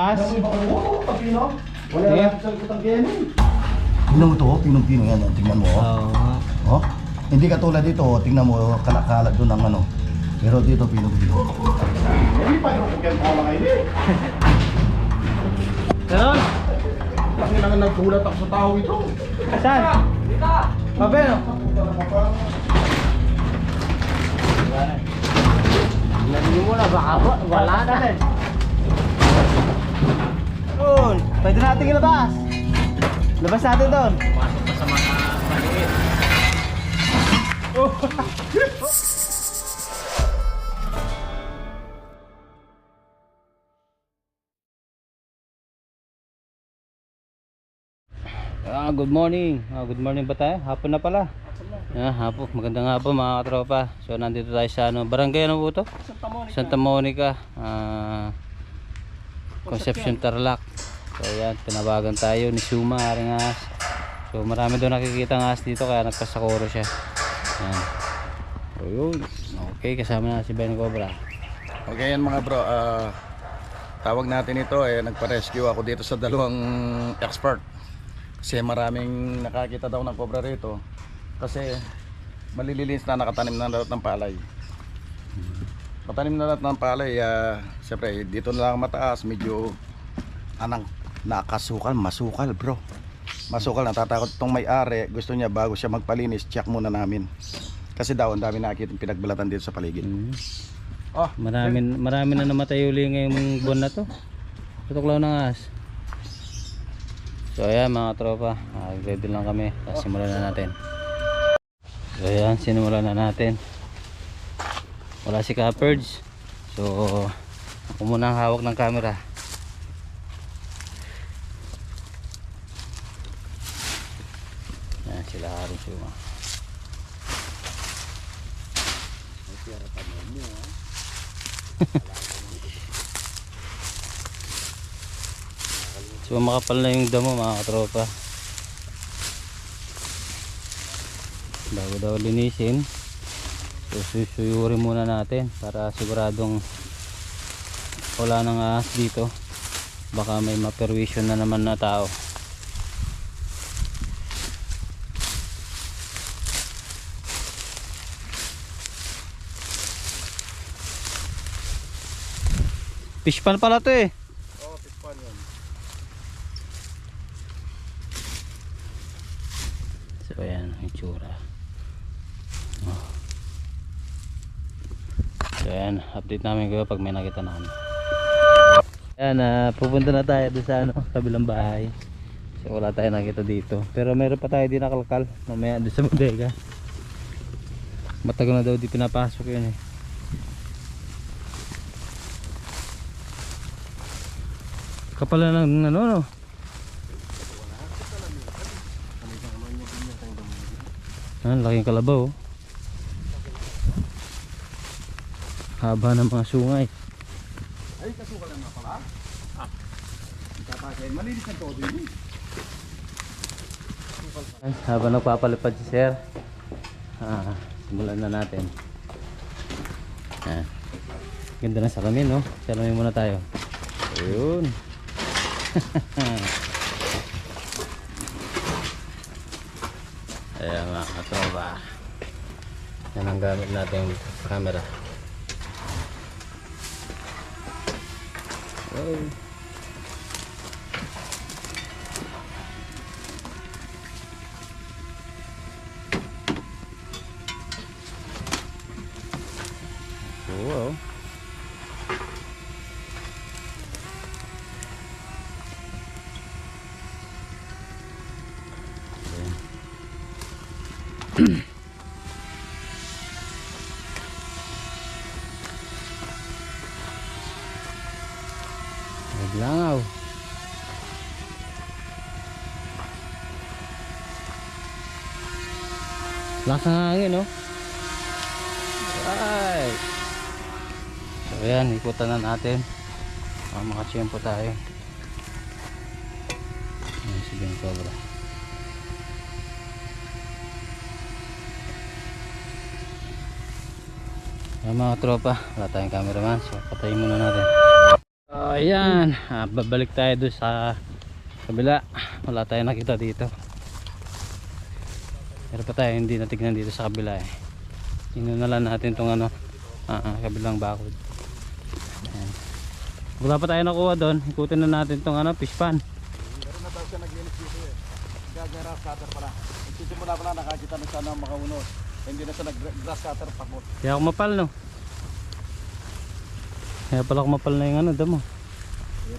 Pas. Oo, pagpino. Wala Eh. lang sa yan eh. Tingnan mo to, pinong-pino yan. oh. Tingnan mo. oh. Oo. Oh. Hindi katulad dito, oh. tingnan mo, kalakalat doon ang ano. Pero dito, pinong-pino. Hindi pa yung ko lang kayo eh. Ganon? Laki lang nagkulat ako sa tao ito. Saan? Pabeno. Lagyan mo na, baka ba, wala na. Doon. Pwede natin ilabas. Labas natin doon. Pasok pa sa mga maliit. Ah, good morning. Ah, good morning ba tayo? Hapon na pala. Ah, hapon. Magandang hapon mga katropa. So nandito tayo sa ano, barangay ano po to? Santa Monica. Santa Monica. Ah, Concepcion Tarlac. So yan, tinabagan tayo ni Suma, aring ahas. So marami doon nakikita ng ahas dito kaya nagpasakuro siya. Yan. So yun. Okay, kasama na si Ben Cobra. Okay yan mga bro, ah, tawag natin ito eh, nagpa-rescue ako dito sa dalawang expert. Kasi maraming nakakita daw ng cobra rito. Kasi malilinis na nakatanim na lahat ng palay. Patanim na lahat ng palay, ah, siyempre dito na lang mataas, medyo anang nakasukal, masukal bro. Masukal, natatakot itong may-ari, gusto niya bago siya magpalinis, check muna namin. Kasi daw, ang dami nakikita pinagbalatan dito sa paligid. Mm. Oh, Marami, marami na namatay uli ngayong buwan na to. Tutuklaw ng ahas. So ayan mga tropa, ah, ready lang kami. Tapos simulan na natin. So ayan, sinimulan na natin. Wala si Caperds. So ako muna ang hawak ng camera. Ayan sila Haring Suma. So makapal na yung damo mga katropa. Bago daw linisin. So susuyurin muna natin para siguradong wala nang ahas dito. Baka may maperwisyon na naman na tao. Fish pan pala to eh. Oh, pispan yun. So ayan ang itsura. Oh. So ayan, update namin kayo pag may nakita namin. Ayan, ah, pupunta na tayo doon sa ano, kabilang bahay. So wala tayo nakita dito. Pero meron pa tayo din nakalkal. Mamaya doon sa bodega. Matagal na daw di pinapasok yun eh. Kapal na ng ano no? Ah, laking kalabaw. oh. Haba ng mga sungay. Ay, kasukal lang nga pala. Ah. Itatake, malinis ang todo yun. Ay, Habang nagpapalipad si Sir, ah, simulan na natin. Ah. Ganda na sa kami, no? Salamin muna tayo. Ayun. Ayan mga katropa. Yan ang gamit nating camera. Oh. Lakas ng hangin, no? Right. So, ayan, ikutan na natin. Ah, makachempo tayo. Ayan, si Ben Cobra. Ayan mga tropa, wala tayong cameraman. So, patayin muna natin. ayan, ah, babalik tayo doon sa kabila. Wala tayong nakita dito. Pero pa tayo hindi natignan dito sa kabila eh. Inunalan natin tong ano, ah, ah, kabilang bakod. Ayan. Wala pa tayo nakuha doon. Ikutin na natin tong ano, fish pan. Meron na daw siya naglinis dito eh. Gagara cutter pala. Nagsisimula pala nakakita na siya ng makaunos. Hindi na siya nag-grass cutter pa mo. Kaya kumapal no. Kaya pala kumapal na yung ano, damo. So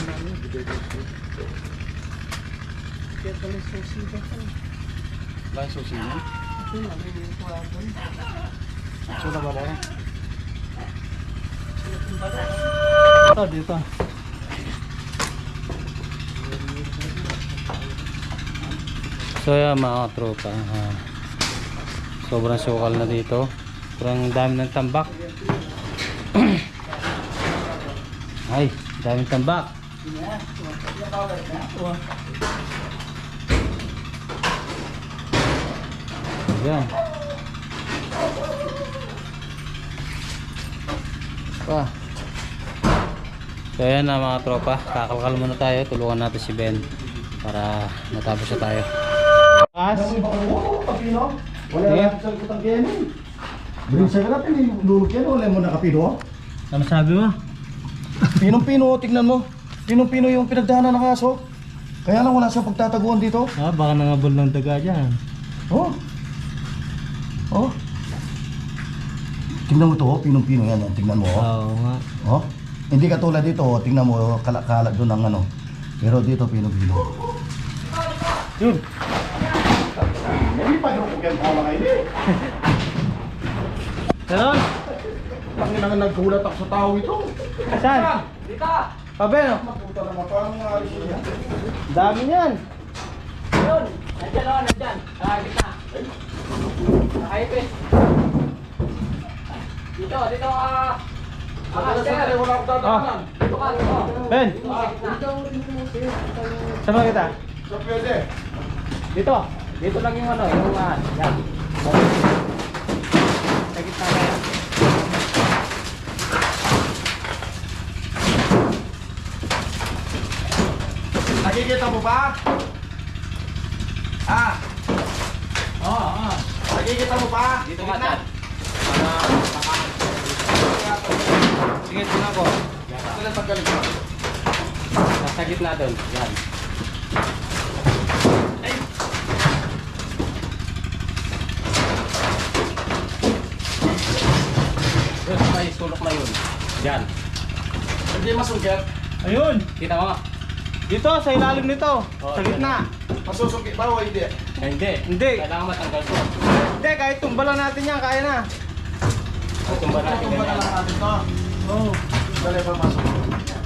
Hindi lang pala naman. Lang susinya. Sudah ba lang? Ito, dito. So yan mga tropa. ah, sobrang sukal na dito. Sobrang dami ng tambak. Ay, daming tambak. Yan. Pa. So ayan na mga tropa, kakalkal muna tayo, tulungan natin si Ben para matapos na tayo. As, Dami ba ko? Kapino? Wala Eh? lang sa yan eh. Brinsa ka natin, nilulog yan. Wala mo nakapino. ano sabi mo? Pinong-pino, tignan mo. Pinong-pino yung pinagdaanan ng aso. Kaya lang wala siyang pagtataguan dito. Ah, baka nangabol ng daga dyan. Oh. Oh. Tingnan mo to, oh. pinong-pino yan. oh. Tingnan mo. Oh. Oo nga. oh. Hindi katulad dito, oh. tingnan mo, kalak-kalak doon ang ano. Pero dito, pinong-pino. Yun. Hindi pa yung kugyan lang kayo eh. Meron? Tangin na nagkulat ako sa tao ito. Saan? Dito! Pabe, no? Puta naman, paano nga alis siya? Dami niyan. Yun! Nandyan o, nandyan. Ah, kita. Nakaipis. Dito, dito ka. Ah, na sir. wala akong dadaanan. Dito ka, dito. Ben, Ah, sama kita. so pwede. Dito. Dito lang yung ano, yung ah, yan. Sa gitna na yan. Nakikita mo ba? Ah, Oo, oo. nakikita mo ba? Dito ka dyan. Sige, tingnan ko. Sila tanggalin ko. Nasa gitna doon. Yan. Doon sa may sulok na yun. Yan. Hindi masungkit. Ayun, Kita mo? Dito sa ilalim nito, Oo, sa yan. gitna. Masusungkit ba o hindi? Eh, hindi. Hindi. Kailangan matanggal to. Hindi, kahit tumbalan natin yan, kaya na. Ang tumba natin Tumba na ganyan. lang natin to. Oo. Dali pa masuk.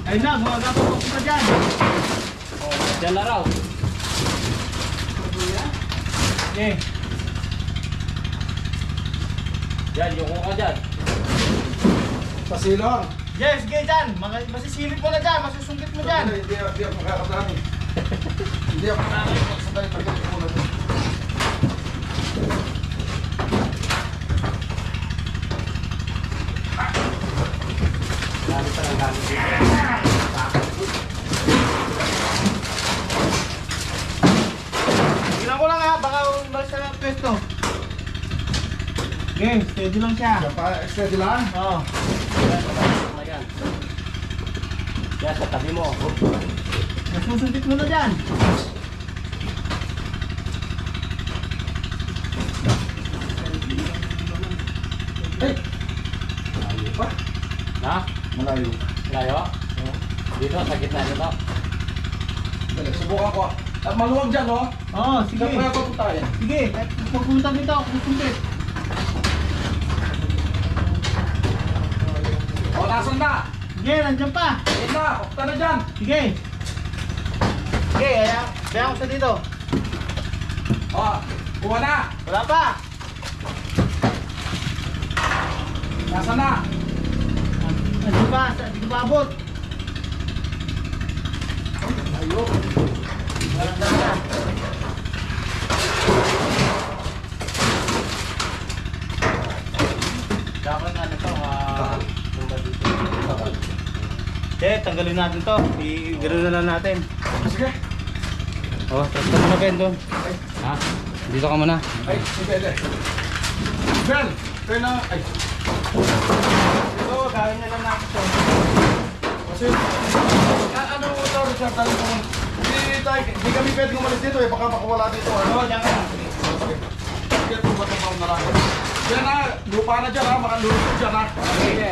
Ayun na, gumagapos ako pa dyan. Oh, Diyan na raw. Okay. Yan, yung ka dyan. Pasilong. Yes, sige dyan. Mga- Masisilip mo na dyan, masusungkit mo dyan. Hindi, hindi ako makakatami. Hindi ako makakatami. Sandali, ko muna to. Dami pa lang dami dito. Tingnan ko lang ha, baka umalis na ng pwesto. Okay, steady lang siya. Steady lang. Oo. Na yan. Yan, sa tabi mo. Masusungkit mo na dyan. Ay! Ayaw pa. Ha? Malayo. Layo? Dito, sa gitna nito. Dali, subukan ko. Ah, maluwag dyan, no? Oo, sige. Sige. Kaya papuntayan. Sige, kahit pagpunta nito, susungkit. Nasan na? Sige, nandiyan pa. Ayun na, pakta na dyan. Sige. Sige, kaya, kaya ko sa dito. Oh, kuha na. Wala pa. Nasaan na? Nandiyan pa, hindi pa abot. Ayun. Dapat ano to, ah, Sige, tanggalin natin to. I-gano'n na lang natin. Sige. Oh, tapos ka muna Ben doon. Ha? Dito ka muna. Ay, sige, sige. Ben, Ben na. Ay, Ito, gawin na lang natin to. kasi... Ah, ano mo ito, Richard? Dali mo. Hindi tayo, hindi kami pwedeng umalis dito eh. Baka makawala dito. Ano? Diyan ka lang. Sige. Sige, tumat na lang. Yan na, lupa na dyan ha. Makalulog dyan ha. Sige.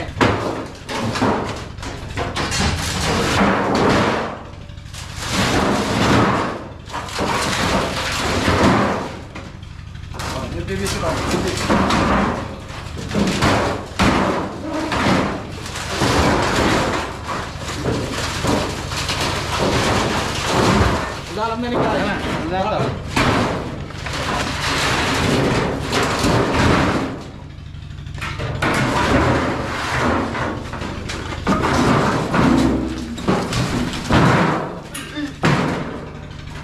Oh, Yung division lang. Lalam na ni Kaya. Wala to.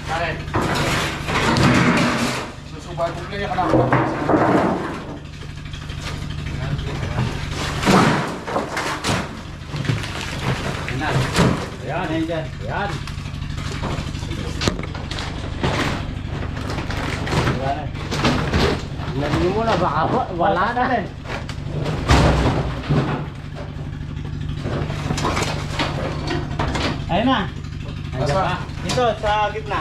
Karen. Play ka na. Ayan, ayan dyan. Yan. Wala na. Mo na, baka wa- wala na. Ayun. Dito, sa gitna.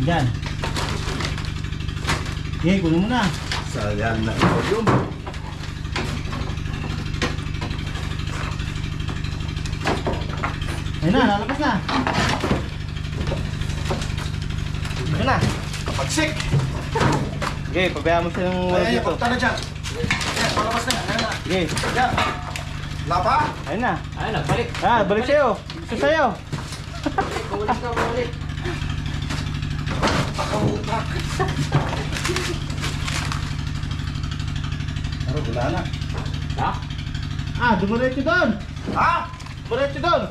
Diyan. Okay, kunin mo na. Sayang na ito yun. Ayun na, lalabas na. Ito na. Pagsik! Okay, pabayaan mo silang wala Ay, ay, dito. punta na dyan. Ayan, palabas na. Ayan na. Okay, Yan. Lapa? ayun na. Ay, nagbalik. Ah, balik sa'yo. Gusto sa'yo. Kulit ka, kulit. Pero wala na. Ha? Ah, dumuretso doon. Ha? Dumuretso doon.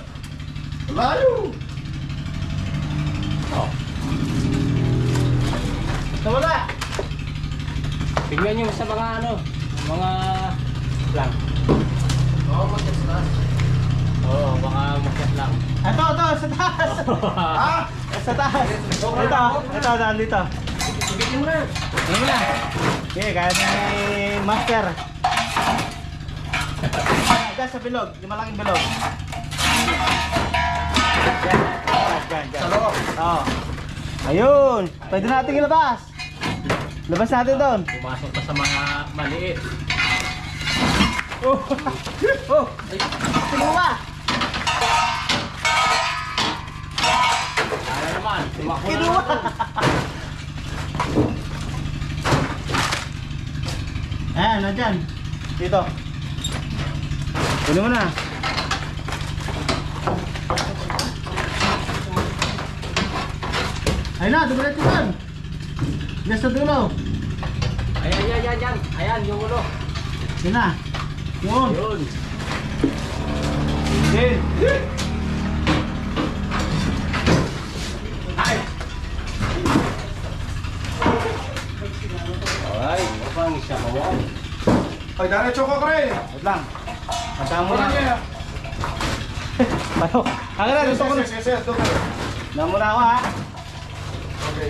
Layo! Nawala. Tingnan nyo sa mga ano, mga lang. Oo, mag-gets na. Oo, baka makyat lang. Ito, ito, sa taas. Ha? Sa taas. Ito, ito, dito. Sige mo na. Ano mo na? Okay, kaya ni Master. Diyan sa bilog, yung malaking bilog. Sa loob. Oo. Ayun, pwede natin ilabas. Labas natin doon. Pumasok pa sa mga maliit. Oh, oh, kinuha. Ano naman, Kinuha. Ayan, nandyan. Dito. Kunin mo na. Ayun na, dumiretso doon. Diyan sa dulo. Ayan, ayan, ayan, ayan. Ayan, yung ulo. Yun na. Yun. Yun. Okay. Mukhang isa mo. Ay, diretso ko, Kare. Wait lang. Masama mo niya. Paano? Ang na, gusto ko na. Yes, yes, yes, yes. Na muna ako ha. Okay.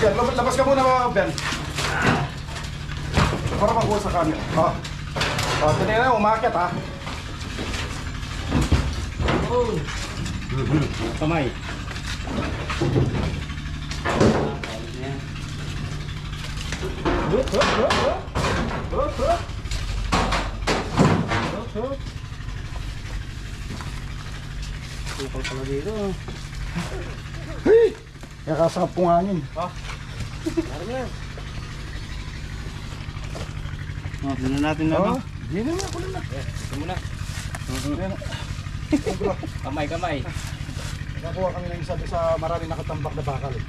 Sige, labas, labas ka muna mga Ben. Para makuha sa kanya. Ah. Ah, tingnan na, umakyat ha. Kamay. Hup, hup, hup, hup. Hup, hup. Hup, hup. Masukal pala dito. Hey! Kaya kasarap pungangin. Parang na. Oh, tingnan natin na Oh, ba? di na ako na. Ito muna. Ayan. Kamay, kamay. Nakuha kami ng isa sa marami nakatambak na bakal. Eh.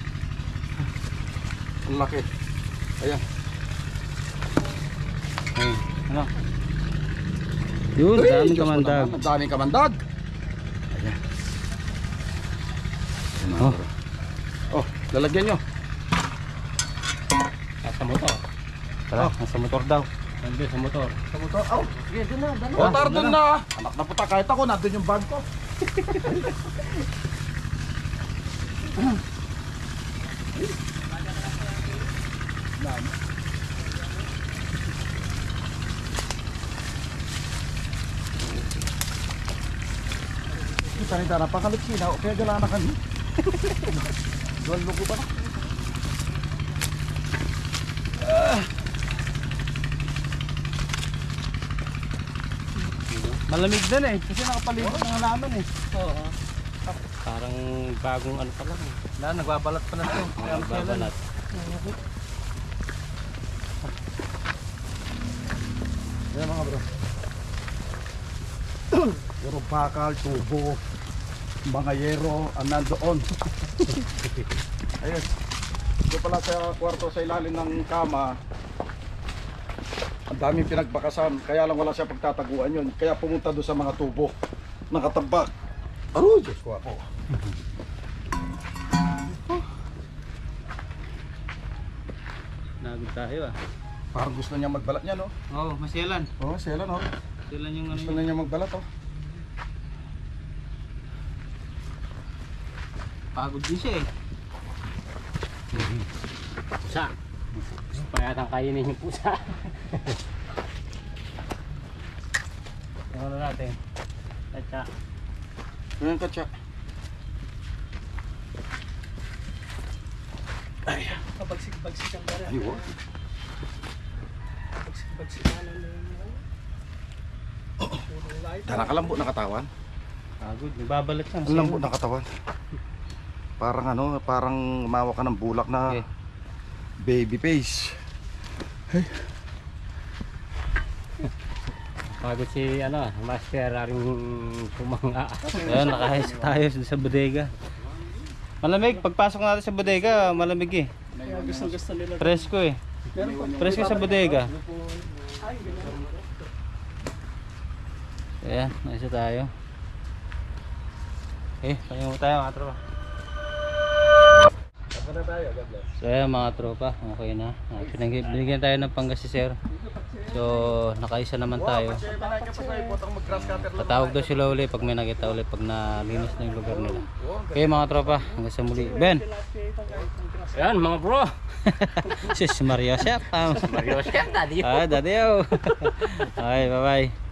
Ang laki. Ayan. Ay, ano? Yun, Uy, daming kamandag. naman, Ang daming kamandag. Ayan. Ayan, Oh. oh. oh, lalagyan nyo. Nasa motor. Tara, nasa motor daw. Nandun sa motor. Sa motor. Oh, Sige, doon na. Oh tara doon na. Anak na puta, kahit ako, nandun yung bag ko. Kita ni Tara, pakalit sila, kaya gala na kami. Doon lugo pa na. Malamig din eh. Kasi nakapalibot ng halaman eh. Oo. Parang bagong ano pa lang. eh. Wala, nagbabalat pa na ito. Kaya Ang babalat. Ayan mga bro. Puro bakal, tubo, mga yero, ang nandoon. Ayun. Ito pala sa kwarto sa ilalim ng kama. Daming pinagbakasan. Kaya lang wala siya pagtataguan yun. Kaya pumunta doon sa mga tubo. Nakatabak. Aroy, Diyos ko ako. Nagod tayo ah. Parang gusto niya magbalat niya, no? Oo, oh, masyalan. Oo, oh, sila, no? Masyalan yung ano Gusto na niya magbalat, oh. Pagod din siya eh. Pusa. Gusto pa yatang kainin yung pusa. Ano natin. Tatsa. Ganyan ka, Tsa. Kabagsik-bagsik ang gara. Ayun, oh. Kabagsik-bagsik ang Tara, kalambot na katawan. Pagod, nagbabalat siya. Ang lambot ng katawan. Parang ano, parang mawa ka ng bulak na Okay. baby face. Pagod si ano, master aring tumanga. Ayan, nakahis tayo sa bodega. Malamig, pagpasok natin sa bodega, malamig eh. gusto gusto nila. Presko eh. Presko sa bodega. Ayan, nasa tayo. Eh, pahinga mo tayo mga tropa. So ayan mga tropa, okay na. Pinag- Binigyan tayo ng panggasisero. So, nakaisa naman tayo. Tatawag daw sila uli pag may nakita uli pag nalinis na yung lugar nila. Okay mga tropa, hanggang sa muli. Ben! Yan mga bro. Sis Mario Chef. Mario Chef, daddy. Ah, daddy oh. Okay, bye-bye.